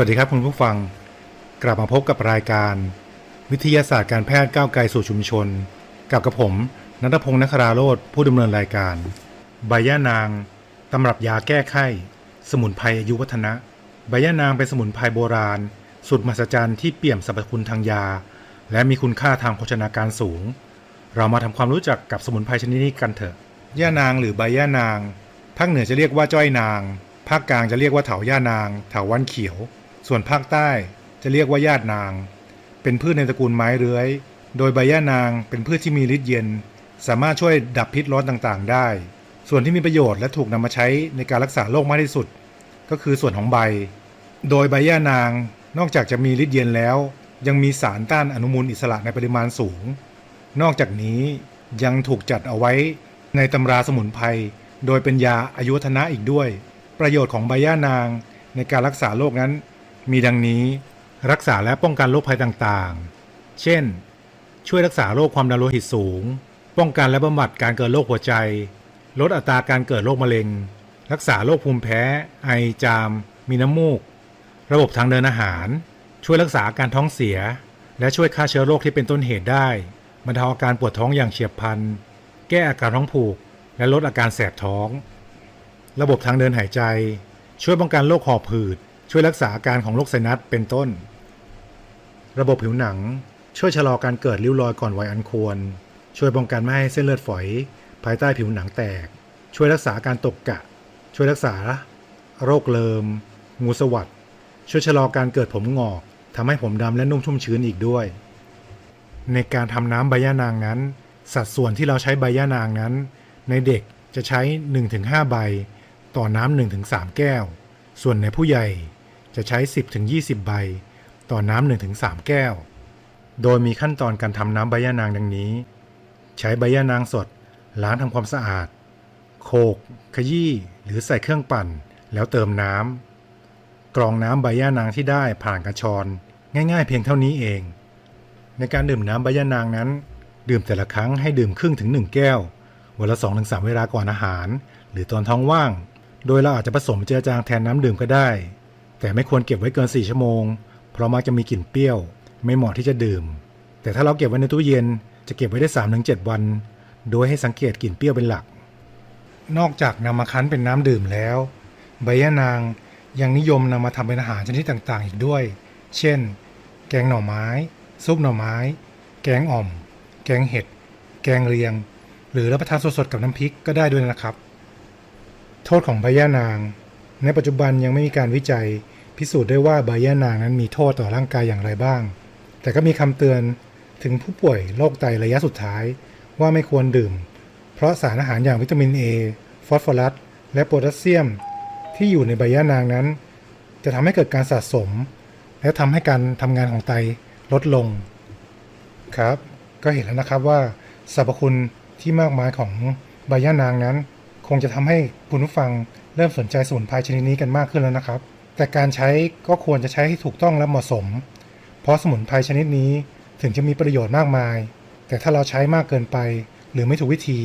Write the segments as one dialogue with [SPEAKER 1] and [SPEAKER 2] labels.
[SPEAKER 1] วัสดีครับคุณผู้ฟัง กลับมาพบกับรายการ วิทยาศาสตร์การแพทย์ก้าวไกลสู่ชุมชน กับกระผมนัทพงศ์นคราโรธผู้ดำเนินรายการ ใบย่านาง ตำรับยาแก้ไข้ สมุนไพรอายุวัฒนะ ใบย่านางเป็นสมุนไพรโบราณ สุดมหัศจรรย์ที่เปี่ยมสรรพคุณทางยา และมีคุณค่าทางโภชนาการสูง เรามาทำความรู้จักกับสมุนไพรชนิดนี้กันเถอะ ย่านางหรือใบย่านาง ภาคเหนือจะเรียกว่าจ้อยนาง ภาคกลางจะเรียกว่าเถาย่านาง เถาวันเขียว ส่วนภาคใต้จะเรียกว่าญาตินาง เป็นพืชในตระกูลไม้เรื้อย โดยใบย่านางเป็นพืชที่มีฤทธิ์เย็น สามารถช่วยดับพิษร้อนต่างๆ ได้ ส่วนที่มีประโยชน์และถูกนำมาใช้ในการรักษาโรคมากที่สุด ก็คือส่วนของใบ โดยใบย่านางนอกจากจะมีฤทธิ์เย็นแล้ว ยังมีสารต้านอนุมูลอิสระในปริมาณสูง นอกจากนี้ยังถูกจัดเอาไว้ในตำราสมุนไพรโดยเป็นยาอายุวัฒนะอีกด้วย ประโยชน์ของใบย่านางในการรักษาโรคนั้น มีดังนี้รักษาและป้องกันโรคภัยต่างๆ เช่น ช่วยรักษาโรคความดันโลหิตสูง ป้องกันและบำบัดการเกิดโรคหัวใจ ลดอัตราการเกิดโรคมะเร็ง รักษาโรคภูมิแพ้ ไอจาม มีน้ำมูก ระบบทางเดินอาหาร ช่วยรักษาอาการท้องเสีย และช่วยฆ่าเชื้อโรคที่เป็นต้นเหตุได้บรรเทาอาการปวดท้องอย่างเฉียบพลัน แก้อาการท้องผูก และลดอาการแสบท้อง ระบบทางเดินหายใจ ช่วยป้องกันโรคหอบหืด ช่วยรักษาอาการของโรคไซนัสเป็นต้น ระบบผิวหนังช่วยชะลอการเกิดริ้วรอยก่อนวัยอันควร ช่วยป้องกันไม่ให้เส้นเลือดฝอย ภายใต้ผิวหนังแตก ช่วยรักษาการตกกะ ช่วยรักษา โรคเลิม งูสวัดช่วยชะลอการเกิดผมงอกทำให้ผมดำและนุ่มชุ่มชื้นอีกด้วย ในการทำน้ำใบย่านางนั้น สัดส่วนที่เราใช้ใบย่านางนั้น ในเด็กจะใช้ 1-5 ใบ ต่อน้ำ1-3 แก้ว ส่วนในผู้ใหญ่จะใช้ 10-20 ใบ ต่อน้ำ1-3 แก้ว โดยมีขั้นตอนการทำน้ำใบย่านางดังนี้ ใช้ใบย่านางสด ล้างทำความสะอาด โขก ขยี้ หรือใส่เครื่องปั่น แล้วเติมน้ำกรองน้ำใบย่านางที่ได้ผ่านกระชอน ง่ายๆ เพียงเท่านี้เอง ในการดื่มน้ำใบย่านางนั้น ดื่มแต่ละครั้งให้ดื่มครึ่งถึง 1 แก้ว วันละ 2-3ถึงเวลาก่อนอาหาร หรือตอนท้องว่าง โดยเราอาจจะผสมเจือจางแทนน้ำดื่มก็ได้ แต่ไม่ควรเก็บไว้เกิน 4 ชั่วโมง เพราะมักจะมีกลิ่นเปรี้ยว ไม่เหมาะที่จะดื่ม แต่ถ้าเราเก็บไว้ในตู้เย็นจะเก็บไว้ได้ 3-7 วัน โดยให้สังเกตกลิ่นเปรี้ยวเป็นหลัก นอกจากนำมาคั้นเป็นน้ำดื่มแล้ว ใบยะนางยังนิยมนำมาทำเป็นอาหารชนิดต่างๆ อีกด้วย เช่น แกงหน่อไม้ ซุปหน่อไม้ แกงอ่อม แกงเห็ด แกงเลียง หรือรับประทานสดๆกับน้ำพริกก็ได้ด้วยนะครับ โทษของใบย่านาง ในปัจจุบันยังไม่มีการวิจัย พิสูจน์ได้ว่าใบย่านางนั้นมีโทษต่อร่างกายอย่างไรบ้าง แต่ก็มีคำเตือนถึงผู้ป่วยโรคไตระยะสุดท้ายว่าไม่ควรดื่ม เพราะสารอาหารอย่างวิตามิน A ฟอสฟอรัส และโพแทสเซียม ที่อยู่ในใบย่านางนั้น จะทำให้เกิดการสะสม และทำให้การทำงานของไตลดลง ครับ ก็เห็นแล้วนะครับว่าสรรพคุณที่มากมายของใบย่านางนั้น คงจะทำให้คุณผู้ฟังเริ่มสนใจสมุนไพรชนิดนี้กันมากขึ้นแล้วนะครับ แต่การใช้ก็ควรจะใช้ให้ถูกต้องและเหมาะสม เพราะสมุนไพรชนิดนี้ถึงจะมีประโยชน์มากมาย แต่ถ้าเราใช้มากเกินไป หรือไม่ถูกวิธี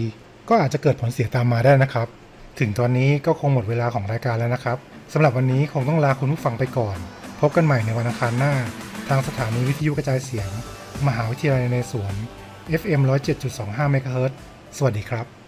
[SPEAKER 1] ก็อาจจะเกิดผลเสียตามมาได้นะครับ ถึงตอนนี้ก็คงหมดเวลาของรายการแล้วนะครับสำหรับวันนี้คงต้องลาคุณผู้ฟังไปก่อน พบกันใหม่ในวันอังคารหน้า ทางสถานีวิทยุกระจายเสียง มหาวิทยาลัยในสวน FM 107.25เมกะเฮิรตซ์สวัสดีครับ